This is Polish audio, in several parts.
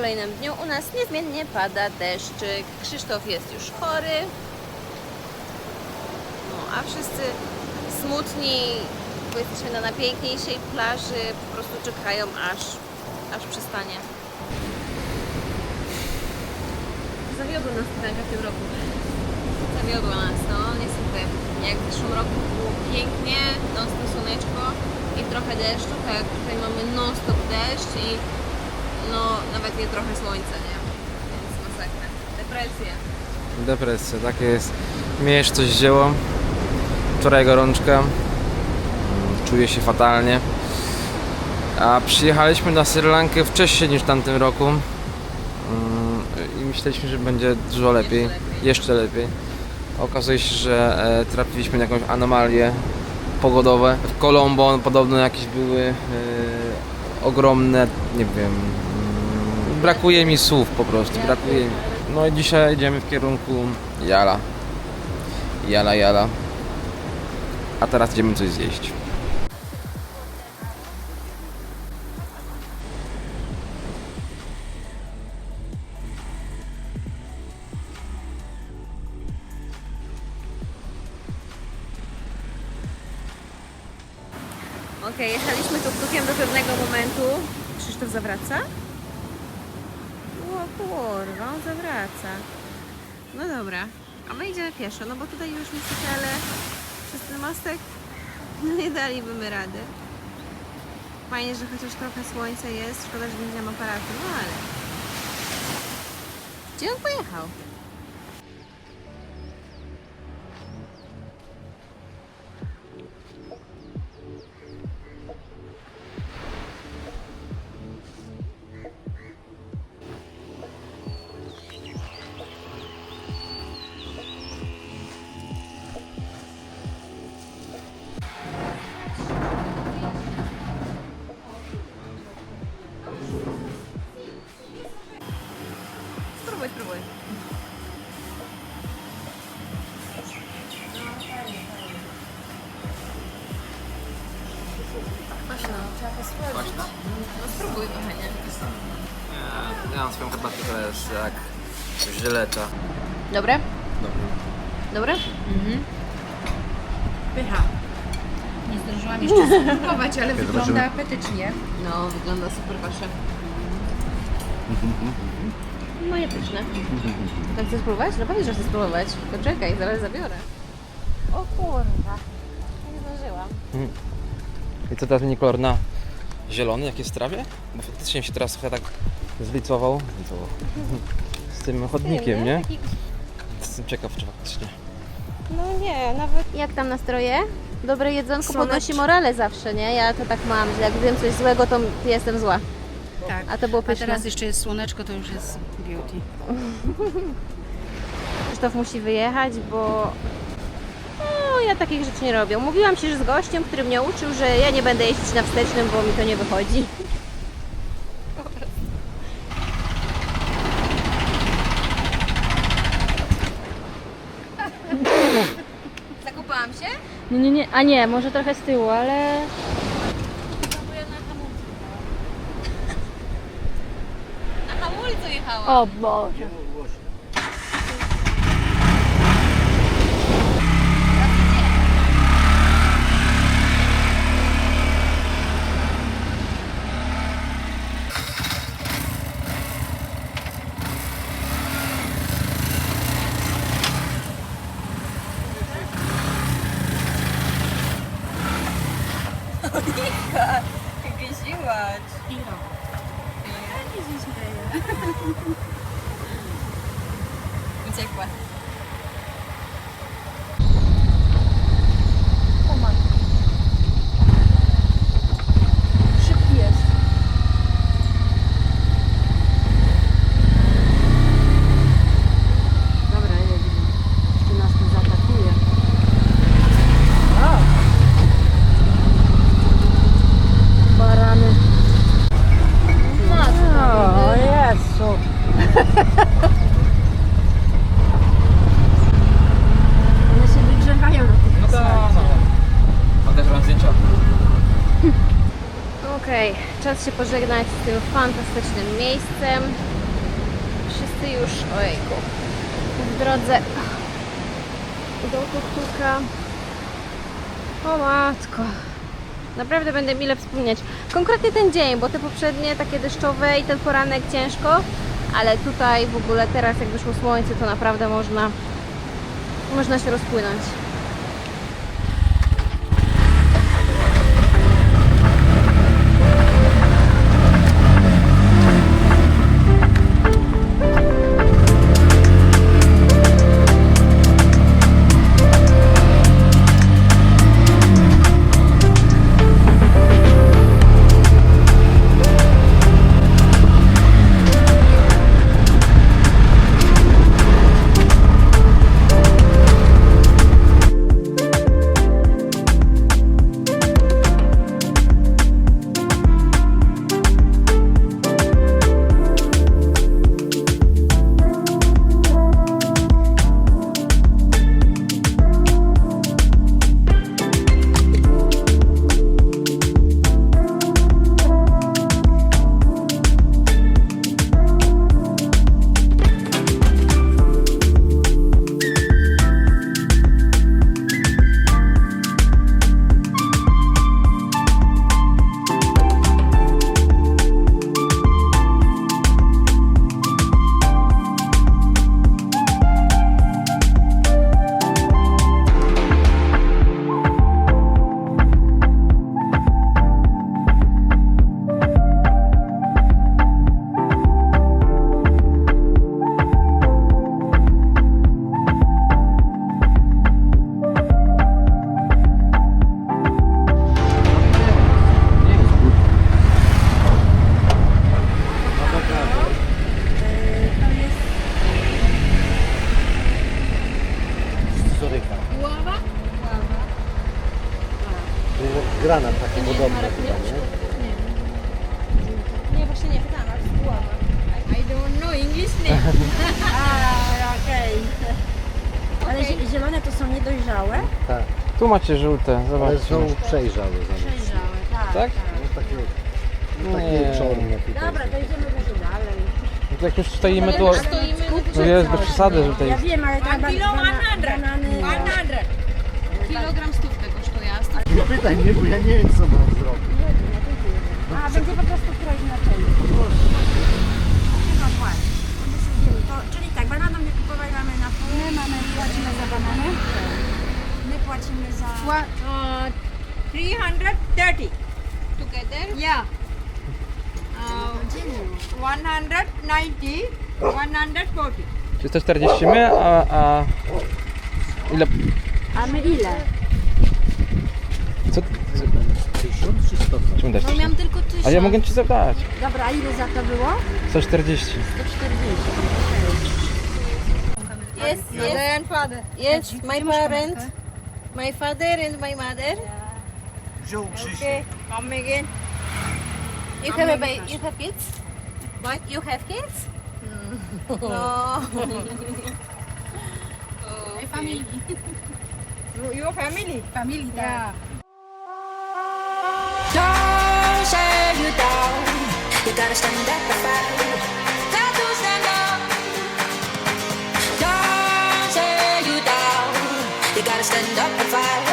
kolejnym dniu u nas niezmiennie pada deszczyk. Krzysztof jest już chory. No, a wszyscy smutni, bo jesteśmy na najpiękniejszej plaży, po prostu czekają aż, aż przestanie. Zawiodło nas Tytanka w tym roku. Zawiodło nas, no niestety. Jak w zeszłym roku było pięknie, non-stop słoneczko i trochę deszczu, tak tutaj mamy non-stop deszcz i no nawet nie trochę słońca, nie? Więc masakra. Depresja. Depresja, tak jest. Mnie jeszcze coś wzięło. Wczoraj gorączka. Czuję się fatalnie. A przyjechaliśmy na Sri Lankę wcześniej niż w tamtym roku. Mm, I myśleliśmy, że będzie dużo lepiej. lepiej. Jeszcze lepiej. Okazuje się, że e, trafiliśmy na jakąś anomalię pogodowe. W Colombo podobno jakieś były e, ogromne, nie wiem, brakuje mi słów po prostu, brakuje mi. No i dzisiaj idziemy w kierunku Jala. Jala, Jala. A teraz idziemy coś zjeść. Okej, jechaliśmy tuk-tukiem do pewnego momentu. Krzysztof zawraca? Kurwa, on zawraca. No dobra, a my idziemy pieszo, no bo tutaj już niestety, ale przez ten mostek nie dalibyśmy rady. Fajnie, że chociaż trochę słońca jest, szkoda, że nie mam aparatu, no ale... Gdzie on pojechał? Kochanie. Ja, ja mam swoją herbatę, która jest jak żyleta. Dobre? Dobra. Dobre? Mhm. Pycha. Nie zdążyłam jeszcze spróbować, ale wygląda zobaczymy. apetycznie. No, wygląda super wasze. Moje pyszne. Tak chcesz spróbować? No powiedz, że chcesz spróbować. To czekaj, zaraz zabiorę. O kurwa. Nie zdążyłam. I co teraz będzie kolor na zielony, jak jest w trawie? Bo faktycznie się teraz trochę tak zlicował. zlicował. Z tym chodnikiem, nie? Jestem ciekaw, czy faktycznie. No nie, nawet... Jak tam nastroje? Dobre jedzonko Słonecz- podnosi morale zawsze, nie? Ja to tak mam, że jak wiem coś złego, to jestem zła. Tak. A to było A pyszne. teraz jeszcze jest słoneczko, to już jest beauty. Krzysztof musi wyjechać, bo no, ja takich rzeczy nie robię. Mówiłam się, że z gościem, który mnie uczył, że ja nie będę jeździć na wstecznym, bo mi to nie wychodzi. Zakopałam się? Nie, nie, nie, a nie, może trochę z tyłu, ale Na hamulcu jechałam. o Boże. Gryziłaś. Uciekła. Szybki jest. Dobra, nie wiem. Czy nas tu zaatakuje. Barany. O, Jezu. One się wygrzewają na tych No tak, no. Odegram zdjęcia. Okej, czas się pożegnać z tym fantastycznym miejscem. wszyscy już, ojejku, w drodze do tuktuka. O matko. Naprawdę będę mile wspomnieć. Konkretnie ten dzień, bo te poprzednie takie deszczowe i ten poranek ciężko, ale tutaj w ogóle teraz jak wyszło słońce, to naprawdę można, można się rozpłynąć. Macie żółte, Ale zobaczcie. są przejrzałe zamiast. Przejrzałe, tak. Tak? No takie, Nie. takie czarne tutaj. Dobra, to idziemy może dalej. No jak już stoimy, to... No No jest bez przesady, że tutaj... Ja wiem, ale tam kilo bana- banany... Kilogram stówkę kosztuje, a stówka Nie pytaj mnie, bo ja nie wiem co mam zrobić. A, będzie po prostu któreś znaczenie. No właśnie. Decyzjemy. To, czyli tak, banana my kupowaliśmy na pół. My mamy, płacimy za banany. My płacimy za... Uh, 330. together. Yeah. Uh, 190, 140. 340 my, a... a... Ile... A my ile? Co... Tysiąc czy? Czemu? No miałam tylko tysiąc. A ja mogę ci zadać. Dobra, a ile za to było? 140. 140. Yes, yes, yes, my parents, my father and my mother. Wziął Okay, come again. You have a ba- you have kids? What? You have kids? No. My Family. Your family. Family. Yeah. Don't say you down. You gotta stand up and fight. Gotta stand up and fight.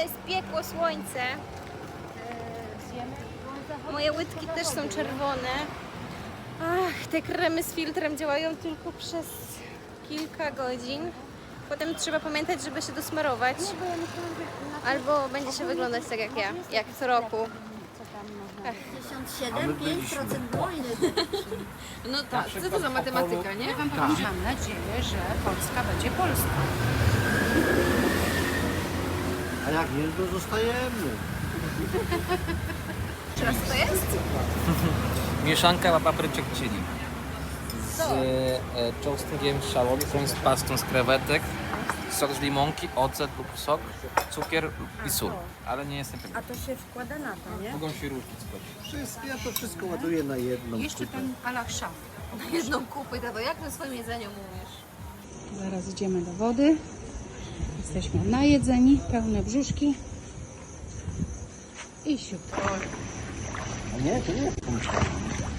Ale spiekło słońce. Moje łydki też są czerwone. Ach, te kremy z filtrem działają tylko przez kilka godzin. Potem trzeba pamiętać, żeby się dosmarować. Albo będzie się wyglądać tak jak ja, jak co roku. 57, 5% było ile? No tak, co to za matematyka, nie? Wam powiem, że mam nadzieję, że Polska będzie Polska. A jak nie, to zostajemy. Teraz to jest? Mieszanka papryczek chili z e, czosnkiem szalotką, z pastą z krewetek, sok z limonki, ocet lub sok, cukier i sól. Ale nie jestem pewien. A to się wkłada na to, nie? Mogą się różnić składać. Wszystko, ja to wszystko ładuję na jedną Jeszcze kupę. ten alach szaf. Na jedną kupę, tato, jak na swoim jedzeniu mówisz? Zaraz idziemy do wody. Jesteśmy najedzeni, pełne brzuszki. I siup. Nie, to nie jest pomyślane.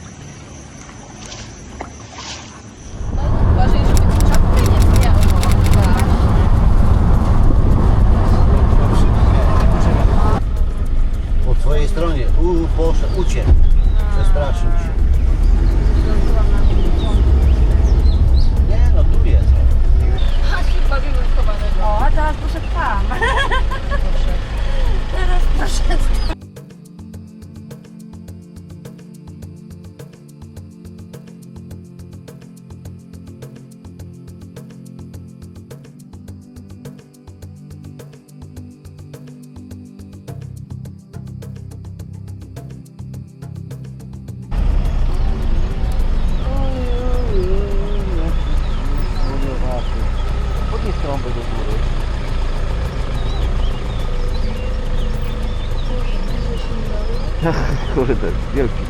Wielki.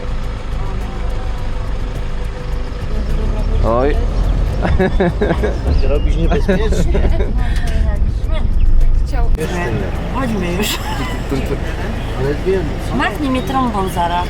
Oj, Będzie robić niebezpiecznie. Nie. Chodźmy już. Ale wiem, co? Machnij mnie trąbą zaraz.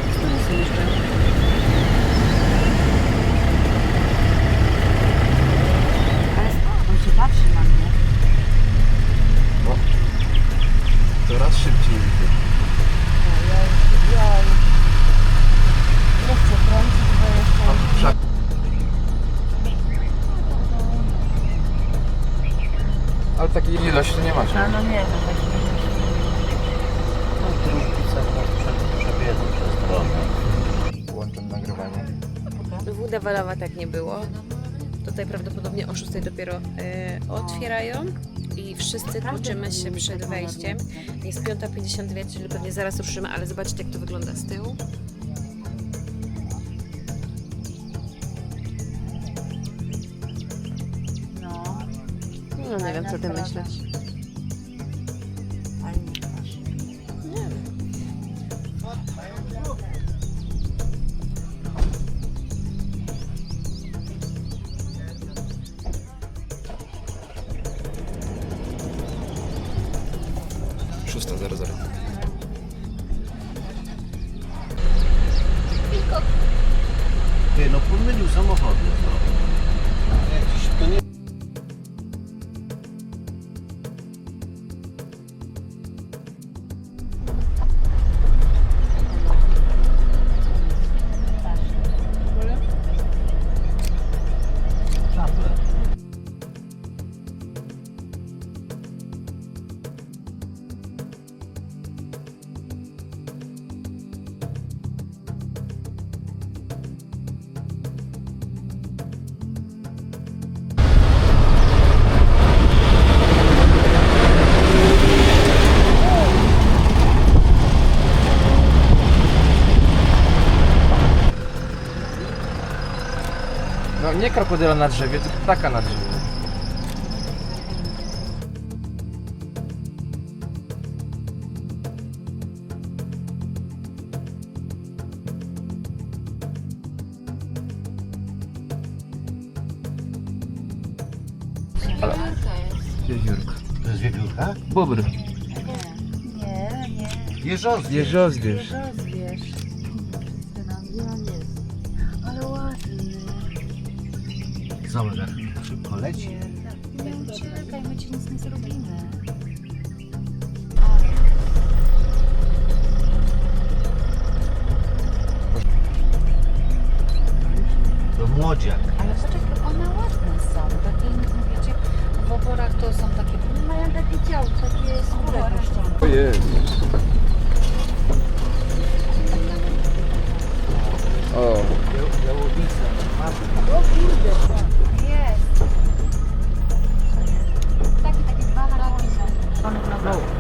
Otwierają i wszyscy tłuczymy się przed wejściem. Jest 5.52, czyli pewnie zaraz ruszymy, ale zobaczcie jak to wygląda z tyłu. No, No nie wiem co ty myślisz. Nie krokodyla na drzewie, tylko ptaka na drzewie. Ale... Wiewiórka. To jest wiewiórka? Bobr. Nie, nie. Jeżozwie. Jeżozwierz. szybko leci. Czekaj, my ci nic nie zrobimy. To młodziak. Ale poczekaj, one ładne są. Takie, wiecie, w oborach to są takie, mają taki dział, takie skórę O Jezus. O. Jałowica. O kurde. Tak. No.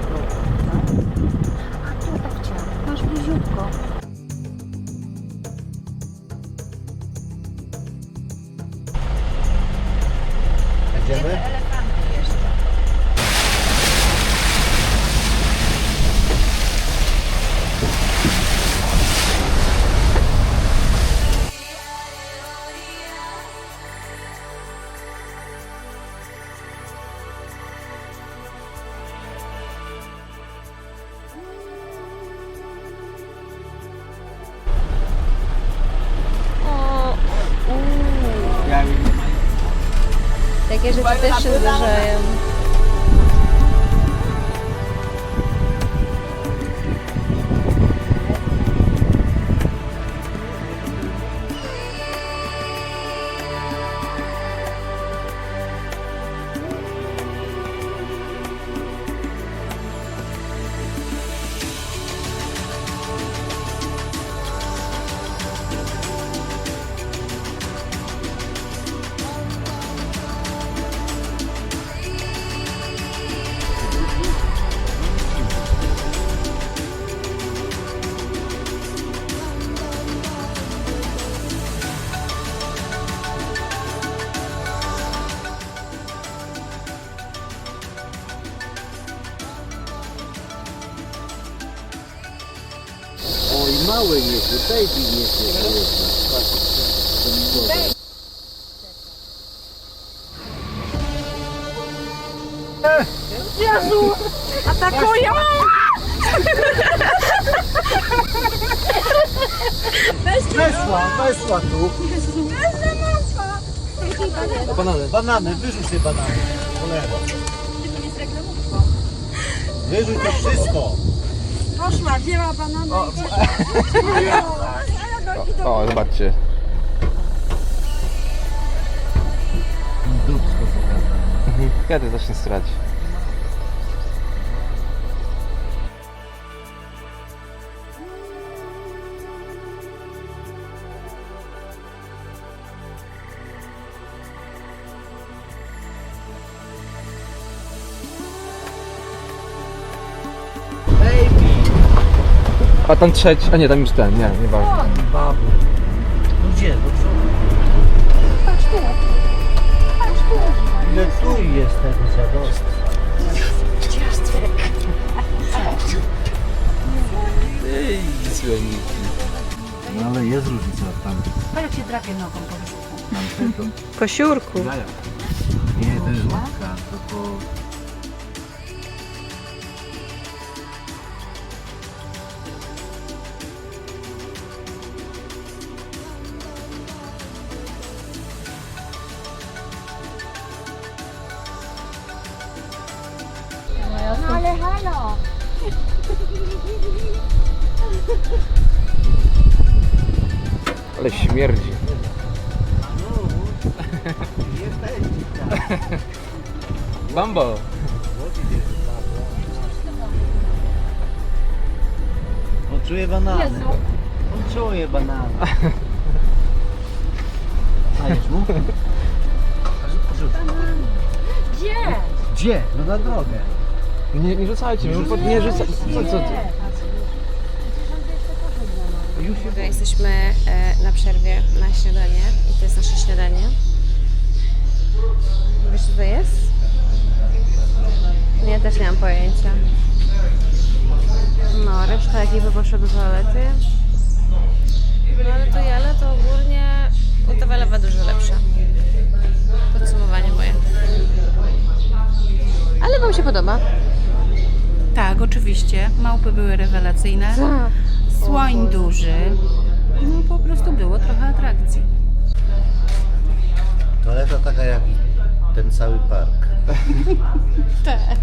Się zdarzają. Oj, mały jest, baby jest, jest. Weszła, weszła tu. Banany. Banany, wyrzuć te banany. Cholera. Wyrzuć to wszystko. Poszła, wzięła banana i O, zobaczcie. Dupsko pokazane. Kiedy zacznie strać? A tam trzeci, a nie, tam już ten, nie, nieważne. Babu. No gdzie? No co? Ile tu jest tego zadosti? Ej, słoniki. No ale jest różnica tam. A jak się drapie nogą po? Tam Po siurku. Jaja. Nie, to jest łapka, to po... Ale śmierdzi. Bambo. On czuje banany. On czuje banany. Dajesz mu? Rzuć. Gdzie? Gdzie? No na drogę. Nie, nie rzucajcie, nie, rzucaj, nie rzucaj. Co, co, ty? Tutaj jesteśmy e, na przerwie na śniadanie i to jest nasze śniadanie. Wiesz co to jest? Nie, też nie mam pojęcia. No, reszta ekipy poszła do toalety. No ale to jele to ogólnie ultrawiolewa dużo lepsza. Podsumowanie moje. Ale wam się podoba? Tak, oczywiście. Małpy były rewelacyjne. Słoń duży. No po prostu było trochę atrakcji. Toaleta taka jak i ten cały park. Tak.